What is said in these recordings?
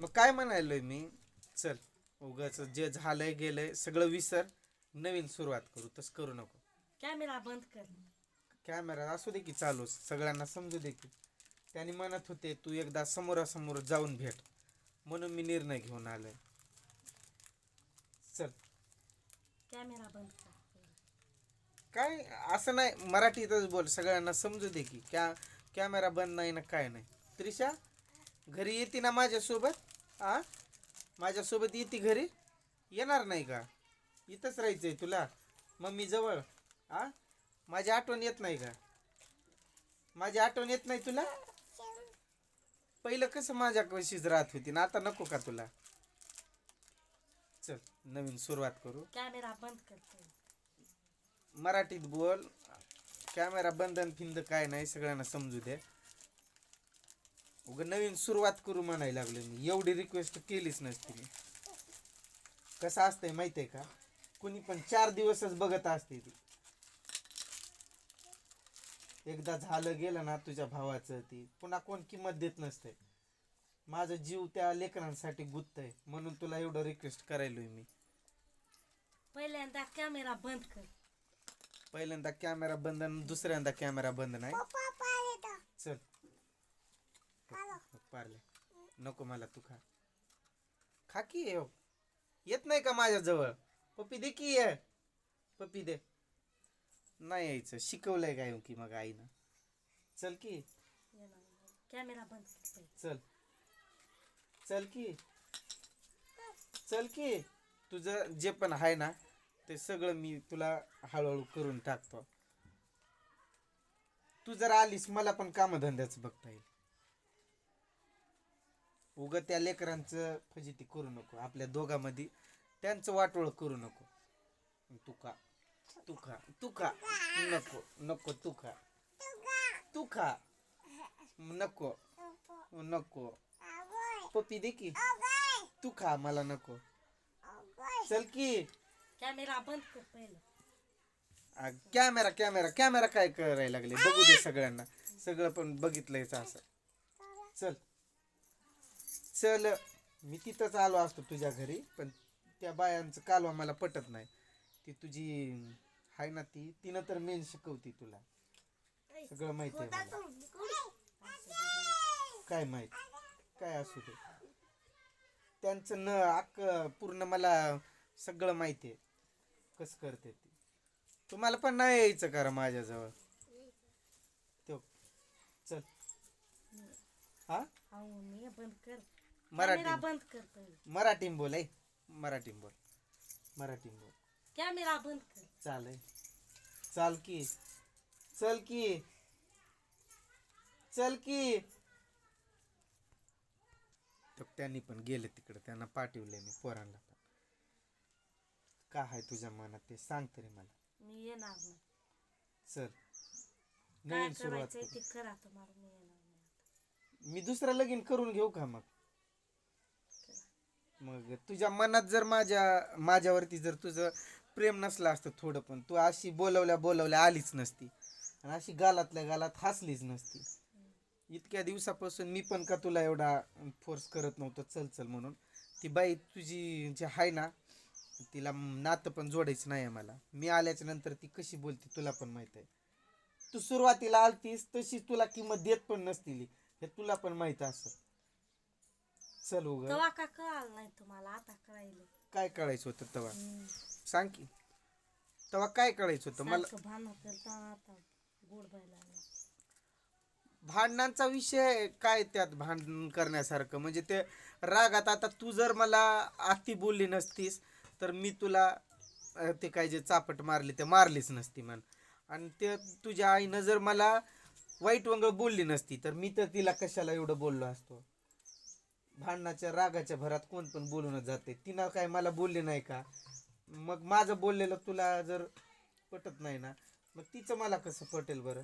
मग काय म्हणायलोय मी? चल उगाच जे झालंय गेलंय सगळं विसर. नवीन सुरुवात करू तसं करू नको. कॅमेरा बंद कर. कॅमेरा असू दे की चालू सगळ्यांना समजू दे की. त्यांनी म्हणत होते तू एकदा समोरासमोर जाऊन भेट. म्हणून मी निर्णय घेऊन आलोय. चल. कॅमेरा बंद कर. काय? असं नाही मराठीतच बोल सगळ्यांना समजू दे की. कॅ कॅमेरा बंद नाही ना काय नाही. त्रिशा घरी येते ना माझ्यासोबत? आ? माझ्यासोबत येते घरी. येणार नाही का? इथंच राहायचंय तुला मम्मी जवळ. आ? माझी आठवण येत नाही का? माझी आठवण येत नाही तुला? पहिलं कसं माझ्या कशीच राहत होती ना आता नको का तुला? चल नवीन सुरुवात करू. कॅमेरा बंद. मराठीत बोल. कॅमेरा बंधन फिंद काय नाही सगळ्यांना समजू दे. उग नवीन सुरुवात करू म्हणायला लागलो मी. एवढी रिक्वेस्ट केलीच नसती मी. कसं असतंय माहितीये का? कुणी पण चार दिवसच बघत असते ती. एकदा झालं गेलं ना तुझ्या भावाचं ती. पुन्हा कोण किंमत देत नसते माझा जीव त्या लेकरांसाठी गुत्तय. म्हणून तुला एवढं रिक्वेस्ट करायलोय मी. पहिल्यांदा कॅमेरा बंद कर. पहिल्यांदा कॅमेरा बंद आणि दुसऱ्यांदा कॅमेरा बंद नाही चल पारले. नको मला तू खा. खा की ये. येत नाही का माझ्या जवळ? पप्पी दे की ये पप्पी दे. नाही यायचं. शिकवलंय काय की मग आईनं? चल की. कॅमेरा बंद कर. चल. चल की. चल की. तुझं जे पण आहे ना ते सगळं मी तुला हळूहळू करून टाकतो. तू जर आलीस मला पण कामधंद्याचं बघता येईल. उग त्या लेकरांचं फजिती करू नको आपल्या दोघांमध्ये त्यांचं वाटोळ करू नको. तू का तू खा तू खा नको नको तू खा तू खा नको नको. पप्पी दे की. तू खा मला नको. चल की. कॅमेरा बंद कर पहिलं. आ, कॅमेरा कॅमेरा कॅमेरा काय करायला लागले? बघू दे सगळ्यांना. सगळं पण बघितलंयच असं. चल. चल मी तिथंच आलो असतो तुझ्या घरी पण त्या बायांचं कालवा मला पटत नाही. ती तुझी आहे ना ती? तिनं तर मेन शिकवती तुला. सगळं माहिती आहे मला. काय माहीत? काय असू दे. त्यांचं न अक्क पूर्ण मला सगळं माहिती आहे. कसं करते ती? तुम्हाला पण नाही यायचं करा माझ्याजवळ? तो चल. हा? मी पण कर. मराठी बंद कर पहिले. मराठीम बोल ऐ. मराठीम बोल. मराठीम बोल. कॅमेरा बंद कर. चाल चाल की. चल की. चल की. तर त्यांनी पण गेले तिकडे. त्यांना पाठवले मी पोरांना पण. काय आहे तुझ्या मनात ते? सांग तरी मला. मी येणार नाही. चल. काय नवीन सुरुवात करायचंय करू. ते करा तुम्हाला. मी येणार नाही मी दुसरं लगीन करून घेऊ का मग? मग तुझ्या मनात जर माझ्या माझ्यावरती जर तुझं प्रेम नसलं असतं थोडं पण तू अशी बोलवल्या बोलवल्या आलीच नसती. आणि अशी गालातल्या गालात हसलीच नसती. इतक्या दिवसापासून मी पण का तुला एवढा फोर्स करत नव्हतो चल चल म्हणून. ती बाई तुझी जी आहे ना तिला नातं पण जोडायचं नाही आहे मला. मी आल्याच्यानंतर ती कशी बोलते तुला पण माहीत आहे. तू सुरुवातीला आलतीस तशी तुला किंमत देत पण नसतील. हे तुला पण माहीत असं. चल उग. तेव्हा का कळालं नाही तुम्हाला? आता कळायलं काय कळायचं होतं तेव्हा सांग की. तेव्हा काय कळायचं होतं? मला सारखं भांडण करता आता गोड बायला भांडणांचा विषय काय त्यात भांडण करण्यासारखं? म्हणजे ते रागात आता तू जर मला अति बोलली नसतीस तर मी तुला अं, ते काय जे चापट मारली ते मारलीच नसती म्हण. आणि ते तुझ्या आईनं जर मला वाईट वंग बोलली नसती तर मी तर तिला कशाला एवढं बोललो असतो? भांडणाच्या रागाच्या भरात कोण पण बोलूनच जाते. तिनं काय मला बोलली नाही का? मग माझं बोललेलं तुला जर पटत नाही ना मग तिचं मला कसं पटेल बरं?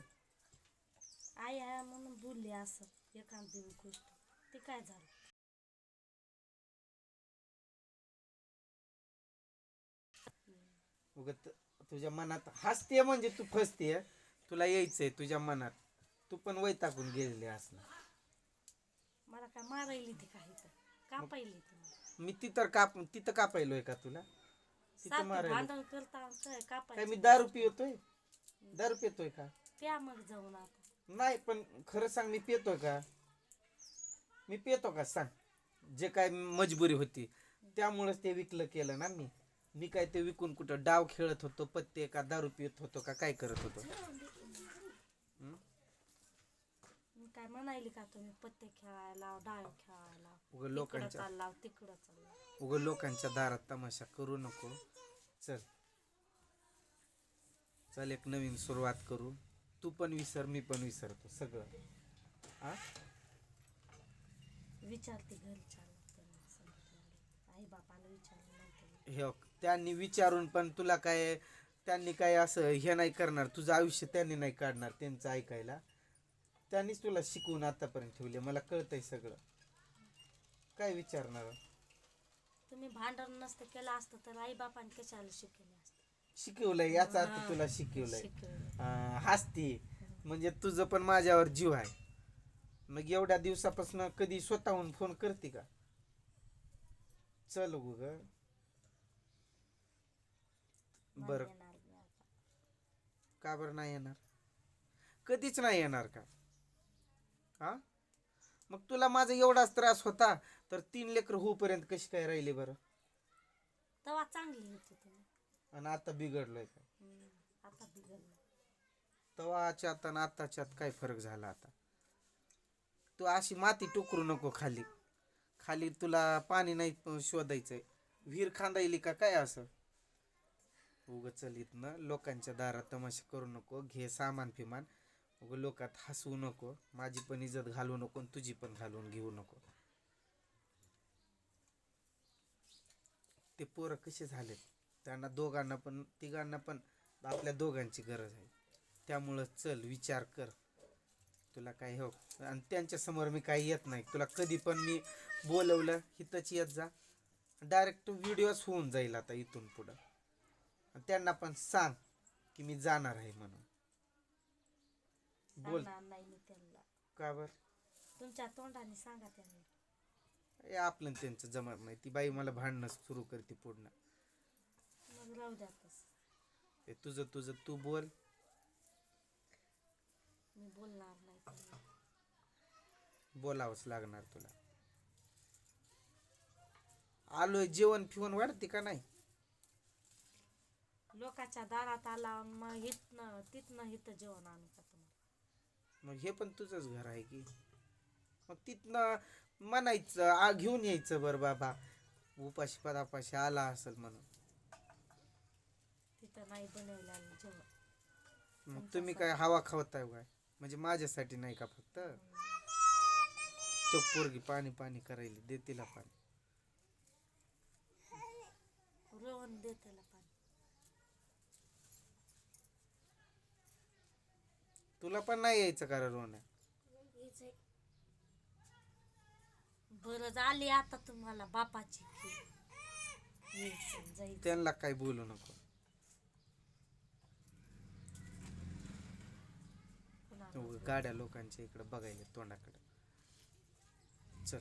आई आहे म्हणून बोलली असं. एखादी गोष्ट ते काय झालं? उगत तुझ्या मनात हसते म्हणजे तू फसते. तुला यायचंय तुझ्या मनात. तू पण वैतागून गेलेली असणार. मला काय मारायली ती काही तर का पाहिली तुम्ही मी तिथं काप तिथं कापायलोय का तुला? तिथं सारखं मारायला भांडण करता काय मी दारू पितोय दारू पितोय का? प्या मग जाऊन आता. नाही पण खरं सांग मी पितोय का? मी पितो का? सांग. जे काय मजबुरी होती त्यामुळेच ते विकलं केलं ना मी. मी काय ते विकून कुठं डाव खेळत होतो पत्ते का दारू पित होतो का काय करत होतो हं? मी काय म्हणायली का तुम्ही? पत्ते खेळायला डाळ खेळायला उगं तिकडं लोकांच्या चालला तिकडं चालला उगं लोकांच्या दारात तमाशा करू नको. चल. चल एक नवीन सुरुवात करू. तू पण विसर मी पण विसरतो सगळं. हा विचारते घरी चालला त्यांना सांगितलं आई बापाला विचारलं नंतर हे बघ, त्यांनी विचारून पण तुला काय त्यांनी काय असं हे नाही करणार. तुझं आयुष्य त्यांनी नाही काढणार त्यांचं ऐकायला. त्यांनीच तुला शिकवून आतापर्यंत ठेवले. मला कळतंय सगळं. काय विचारणार? तुम्ही भांडण नसतं केलं असतं तर आई बापाने कशाला शिकवले असते? शिकवलंय याचा अर्थ तुला शिकवलंय. शिकवलं अं, हसती. म्हणजे तुझं पण माझ्यावर जीव आहे. मग एवढ्या दिवसापासून कधी स्वतःहून फोन करते का? चल ग नाही बरं. येणार मी आता. का बरं नाही येणार? कधीच नाही येणार का? हा? मग तुला माझा एवढाच त्रास होता तर तीन लेकर होऊपर्यंत कशी काय राहिली बरं? तेव्हा चांगली होती तुम्ही आणि आता बिघडलोय का हम्म, आता बिघडलं तवाच्यात आणि आताच्यात काय फरक झाला आता? तू अशी माती टोकरू नको खाली. खाली तुला पाणी नाही प- शोधायचंय. विहीर खांदायली का काय असं? उग चल इथनं लोकांच्या दारात तमाशा करू नको घे सामान फिमान उग लोकात हसवू नको माझी पण इज्जत घालवू नको आणि तुझी पण घालवून घेऊ नको. ते पोरं कसे झालेत? त्यांना दोघांना पण तिघांना पण आपल्या दोघांची गरज आहे. त्यामुळं चल विचार कर. तुला काय हो आणि त्यांच्यासमोर मी काही येत नाही. तुला कधी पण मी बोलवलं हिथंच येत जा. डायरेक्ट व्हिडिओच होऊन जाईल आता इथून पुढं. त्यांना पण सांग की मी जाणार आहे म्हणून. बोल. सांगणार नाही मी त्यांना. का बर? तुमच्या तोंडाने सांगा त्यांना. हे आपलं आणि त्यांचं जमत नाही. ती बाई मला भांडणं सुरू करते पूर्ण. मग राहू द्या तसं. हे तुझं तुझं तू बोल. मी बोलणार नाही त्यांना. बोलावंच लागणार तुला. आलोय जेवण फिवण वाढते का नाही? लोकाच्या दारात आला आणि मग हिथनं तिथनं हिथं जेवण आणू का मग हे पण तुझंच घर आहे की? मग तिथनं म्हणायचं आ घेऊन यायचं बरं बाबा. उपाशी पदापाशी आला असेल म्हणून. तिथं नाही बनवलं आणि जेवण. मग तुम्ही काय हवा खावताय काय? म्हणजे माझ्यासाठी नाही का फक्त? तो पोरगी पाणी पाणी करायला दे तिला पाणी. रोहन दे त्याला पाणी तुला पण नाही यायचं का रोन बरं झाली आता तुम्हाला बापाची की. यायचं, जायचं. त्यांना काही बोलू नको. कुणाला उगा गाड्या लोकांच्या इकडे बघायला तोंडाकडे. चल.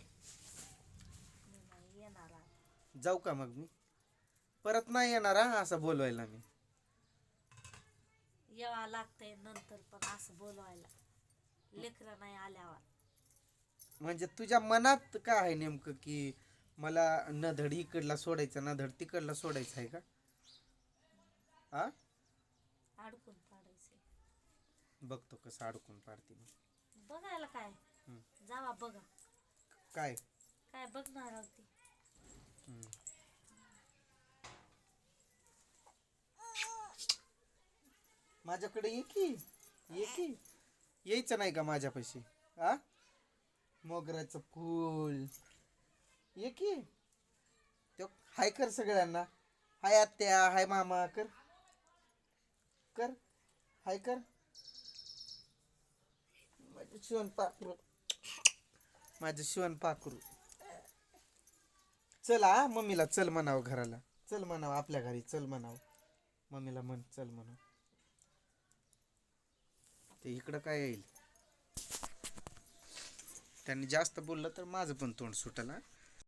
नाही येणार आता. जाऊ का मग मी? परत नाही येणार हा असं बोलवायला मी. यावं लागतंय नंतर पण असं बोलवायला. लेकरं नाही आल्यावर. म्हणजे तुझ्या मनात काय आहे नेमकं की मला न धड इकडला सोडायचा ना धड तिकडला सोडायचं आहे का? हा अडकून पाडायचे. बघतो कसं अडकून पाडते मी. बघायला काय? हम्म. जावा बघा. काय? काय बघणार आहोत ती हम्म. माझ्याकडे ये की ये की. यायचं नाही का माझ्यापाशी? आ? मोगऱ्याचं फूल. ये की. तो हाय कर सगळ्यांना. हाय आत्या हाय मामा कर. कर. हाय कर. माझं शिवण पाखरू. माझं शिवण पाखरू. चल आ मम्मीला चल म्हणावं घराला. चल म्हणावं आपल्या घरी चल म्हणावं. मम्मीला म्हण चल म्हणावं. ते इकडं काय येईल? त्यांनी जास्त बोललं तर माझं पण तोंड सुटलं.